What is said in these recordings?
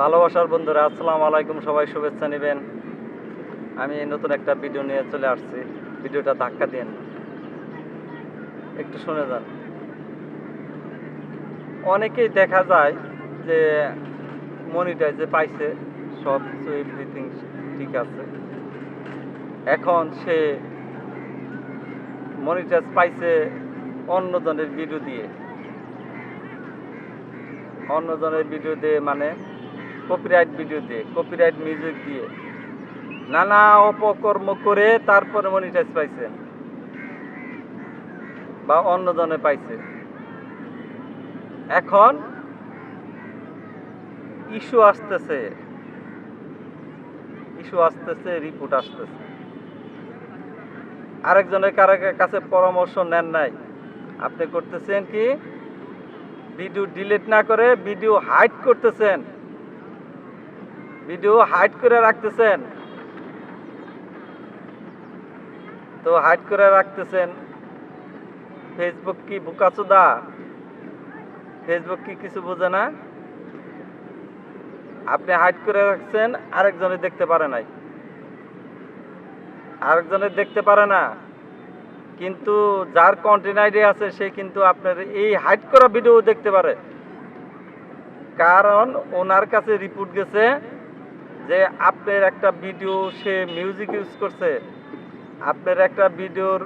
ভালোবাসার বন্ধুরা, আসসালামু আলাইকুম, সবাই শুভেচ্ছা নেবেন। আমি নতুন একটা ভিডিও নিয়ে চলে আসছি। ভিডিওটা ধাক্কা দিন একটু শুনে যান। অনেকেই দেখা যায় যে মনিটাইজে পাইছে, সব এভরিথিং ঠিক আছে। এখন সে মনিটাইজ পাইছে অন্যজনের ভিডিও দিয়ে। অন্যজনের ভিডিও দিয়ে মানে কপিরাইট ভিডিও দিয়ে কপিরাইট মিউজিক দিয়ে। নানা অপকর্ম করে তারপরে মনিটাইজ পাইছেন বা অন্যজনে পাইছে। এখন ইস্যু আসতেছে। ইস্যু আসতেছে রিপোর্ট আসতেছে। আরেকজনের কারও কাছে পরামর্শ নেন নাই। আপনি করতেছেন কি? ভিডিও ডিলিট না করে ভিডিও হাইড করতেছেন। ভিডিও হাইড করে রাখতেছেন। তো হাইড করে রাখতেছেন। ফেসবুক কি বুকাচোদা? ফেসবুক কি কিছু বোঝে না? আপনি হাইড করে রাখছেন, আরেকজনে দেখতে পারে নাই। আরেকজনে দেখতে পারে না। কিন্তু যার কন্টেন্ট আইডি আছে, সে কিন্তু আপনার এই হাইড করা ভিডিও দেখতে পারে। কারণ ওনার কাছে রিপোর্ট গেছে যে আপনার একটা ভিডিও সে মিউজিক ইউজ করছে, আপনার একটা ভিডিওর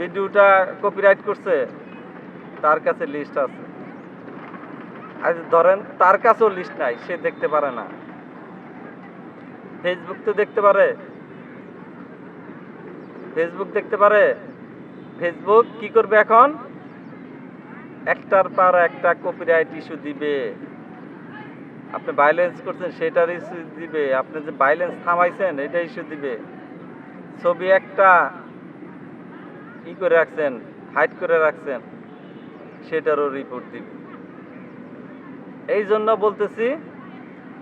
ভিডিওটা কপিরাইট করছে, তার কাছে লিস্ট আছে। আজ ধরেন তার কাছেও লিস্ট নাই, সে দেখতে পারে না। ফেসবুক তো দেখতে পারে। ফেসবুক দেখতে পারে। ফেসবুক কি করবে এখন? একটার পর একটা কপিরাইট ইস্যু দিবে। আপনি বাইলেন্স করছেন, সেটার ইস্যু দিবে। আপনি যে বাইলেন্স থামাইছেন এটা ইস্যু দিবে। ছবি একটা ই করে রাখছেন হাইট করে রাখছেন, সেটারও রিপোর্ট দিবে। এই জন্য বলতেছি,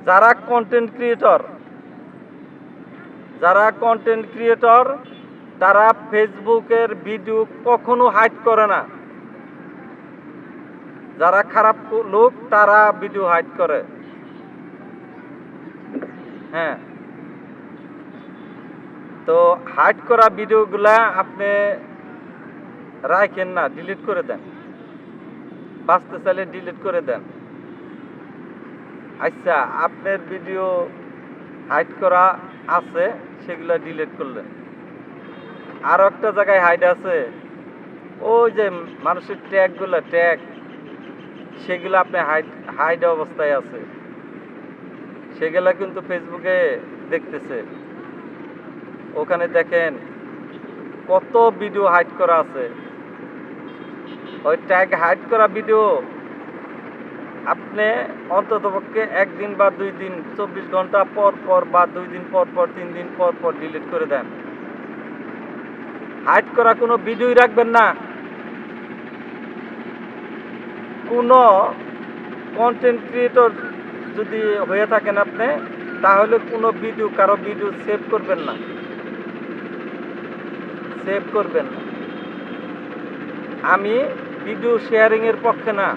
যারা কন্টেন্ট ক্রিয়েটর যারা কন্টেন্ট ক্রিয়েটর তারা ফেসবুকের ভিডিও কখনো হাইড করে না। যারা খারাপ লোক, তারা ভিডিও হাইড করে। হ্যাঁ। তো হাইড করা ভিডিওগুলা আপনি রাখেন না ডিলিট করে দেন। বাঁচতে চাইলে ডিলিট করে দেন। আচ্ছা আপনার ভিডিও হাইড করা আছে, সেগুলো ডিলিট করলেন। আর একটা জায়গায় হাইড আছে, ওই যে মানুষের ট্যাগগুলো ট্যাগ সেগুলো আপনি হাইড হাইড অবস্থায় আছে। সেগুলো কিন্তু ফেসবুকে দেখতেছে। ওখানে দেখেন কত ভিডিও হাইড করা আছে। ওই ট্যাগ হাইড করা ভিডিও আপনি অন্ততপক্ষে একদিন বা দুই দিন, চব্বিশ ঘণ্টা পর পর বা দুই দিন পর পর, তিন দিন পর পর ডিলিট করে দেন। হাইড করা কোনো ভিডিওই রাখবেন না। কোনো কন্টেন্ট ক্রিয়েটর যদি হয়ে থাকেন আপনি, তাহলে কোনো ভিডিও কারও ভিডিও সেভ করবেন না। সেভ করবেন না। আমি ভিডিও শেয়ারিংয়ের পক্ষে না।